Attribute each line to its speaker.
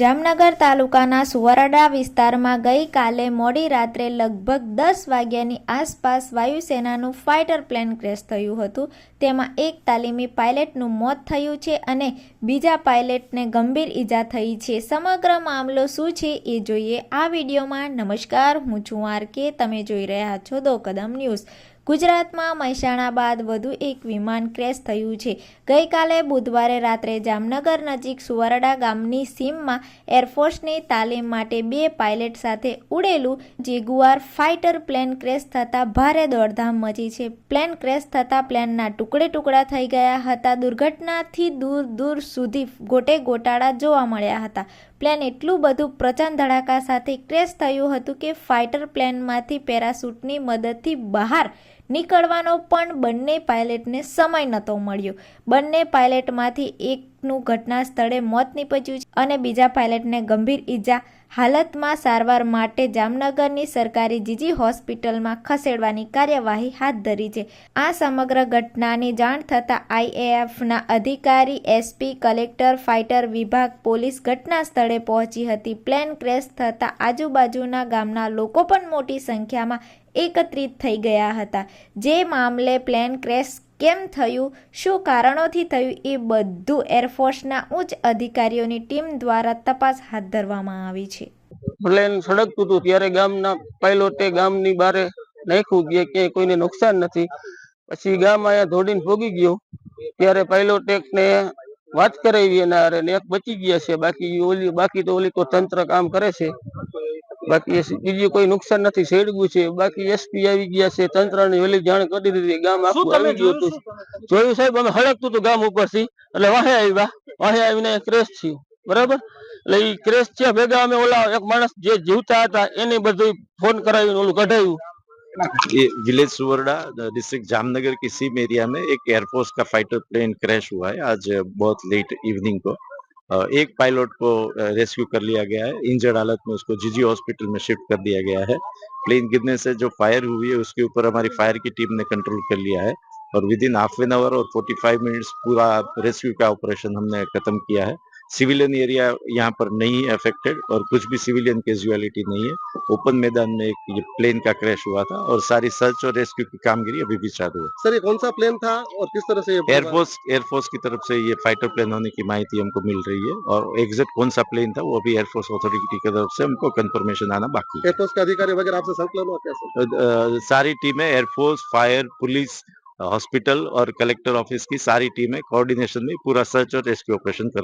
Speaker 1: જામનગર તાલુકાના સુવરડા વિસ્તારમાં ગઈકાલે મોડી રાત્રે લગભગ દસ વાગ્યાની આસપાસ વાયુસેનાનું ફાઇટર પ્લેન ક્રેશ થયું હતું. તેમાં એક તાલીમી પાયલટનું મોત થયું છે અને બીજા પાયલટને ગંભીર ઈજા થઈ છે. સમગ્ર મામલો શું છે એ જોઈએ આ વિડીયોમાં. નમસ્કાર, હું છું આર કે. તમે જોઈ રહ્યા છો દો કદમ ન્યૂઝ. ગુજરાતમાં મહેસાણા બાદ વધુ એક વિમાન ક્રેશ થયું છે. ગઈકાલે બુધવારે રાત્રે જામનગર નજીક સુવરડા ગામની સીમમાં એરફોર્સની તાલીમ માટે બે પાયલટ સાથે ઉડેલું જેગુઆર ફાઇટર પ્લેન ક્રેશ થતાં ભારે દોડધામ મચી છે. પ્લેન ક્રેશ થતાં પ્લેનના ટુકડે ટુકડા થઈ ગયા હતા. દુર્ઘટનાથી દૂર દૂર સુધી ગોટે ગોટાળા જોવા મળ્યા હતા. પ્લેન એટલું બધું પ્રચંડ ધડાકા સાથે ક્રેશ થયું હતું કે ફાઇટર પ્લેનમાંથી પેરાશૂટની મદદથી બહાર નીકળવાનો પણ બંને પાયલટને સમય નહોતો મળ્યો. બંને પાયલટમાંથી એકનું ઘટના સ્થળે મોત નીપજ્યું છે અને બીજા પાયલટને ગંભીર ઈજા હાલતમાં સારવાર માટે જામનગરની સરકારી જીજી હોસ્પિટલમાં ખસેડવાની કાર્યવાહી હાથ ધરી છે. આ સમગ્ર ઘટનાની જાણ થતાં આઈએએફના અધિકારી, એસપી, કલેક્ટર ફાઇટર વિભાગ, પોલીસ ઘટના સ્થળે પહોંચી હતી. પ્લેન ક્રેશ થતાં આજુબાજુના ગામના લોકો પણ મોટી સંખ્યામાં એકત્રિત થઈ ગયા હતા. જે મામલે પ્લેન ક્રેશ કેમ થયું? શું કારણોથી થયું? એ બધું એરફોર્સના ઉચ્ચ અધિકારીઓની ટીમ દ્વારા તપાસ હાથ ધરવામાં આવી છે.
Speaker 2: પ્લેન સળગતું હતું ત્યારે ગામના પાયલોટે ગામની બારે નાખ્યું કે ક્યાંય કોઈને નુકસાન નથી. પછી ગામ અહીંયા ધોડીને ભોગી ગયું. ત્યારે પાયલોટેકને વાત કરાવી એના હારે ને એક બચી ગયા છે. બાકી ઓલી બાકી તો ઓલી તો તંત્ર કામ કરે છે. બાકી એ બીજું કોઈ નુકસાન નથી સળગ્યું છે બાકી એસપી આવી ગયા છે તંત્ર ને ઓલી જાણ કરી દીધી ગામ આખું આવી ગયું હતું જોયું સાહેબ અમે હળગતું હતું ગામ ઉપરથી એટલે વાહે આવ્યા વાહે આવીને ક્રેશ થયું બરાબર એટલે ઈ ક્રેશ થયા ભેગા અમે ઓલા એક માણસ જે જીવતા હતા એને બધું ફોન કરાવીને ઓલું કઢાવ્યું
Speaker 3: ये विलेज सुवरडा डिस्ट्रिक्ट जामनगर की सीम एरिया में एक एयरफोर्स का फाइटर प्लेन क्रैश हुआ है आज बहुत लेट इवनिंग को अ, एक पायलट को रेस्क्यू कर लिया गया है। इंजर्ड हालत में उसको जीजी हॉस्पिटल में शिफ्ट कर दिया गया है। प्लेन गिरने से जो फायर हुई है, उसके ऊपर हमारी फायर की टीम ने कंट्रोल कर लिया है और within half an hour और 45 मिनट्स पूरा रेस्क्यू का ऑपरेशन हमने खत्म किया है। सिविलियन एरिया यहाँ पर नहीं है अफेक्टेड और कुछ भी सिविलियन कैजुअलिटी नहीं है। ओपन मैदान में एक ये प्लेन का क्रैश हुआ था और सारी सर्च और रेस्क्यू की कामगिरी अभी भी चालू है।
Speaker 4: सर ये कौन सा प्लेन था और किस तरह से
Speaker 3: एयरफोर्स एयरफोर्स की तरफ़ से ये फाइटर प्लेन होने की माहिती हमको मिल रही है और एग्जैक्ट कौन सा प्लेन था वो अभी एयरफोर्स अथॉरिटी की तरफ़ से हमको कंफर्मेशन आना बाकी है।
Speaker 4: एयरफोर्स के अधिकारी वगैरह आपसे संकलन हुआ कैसे
Speaker 3: सारी? टीमें air force fire police hospital और कलेक्टर ऑफ़िस की सारी टीमें कोऑर्डिनेशन में पूरा सर्च और रेस्क्यू ऑपरेशन कर रही हैं।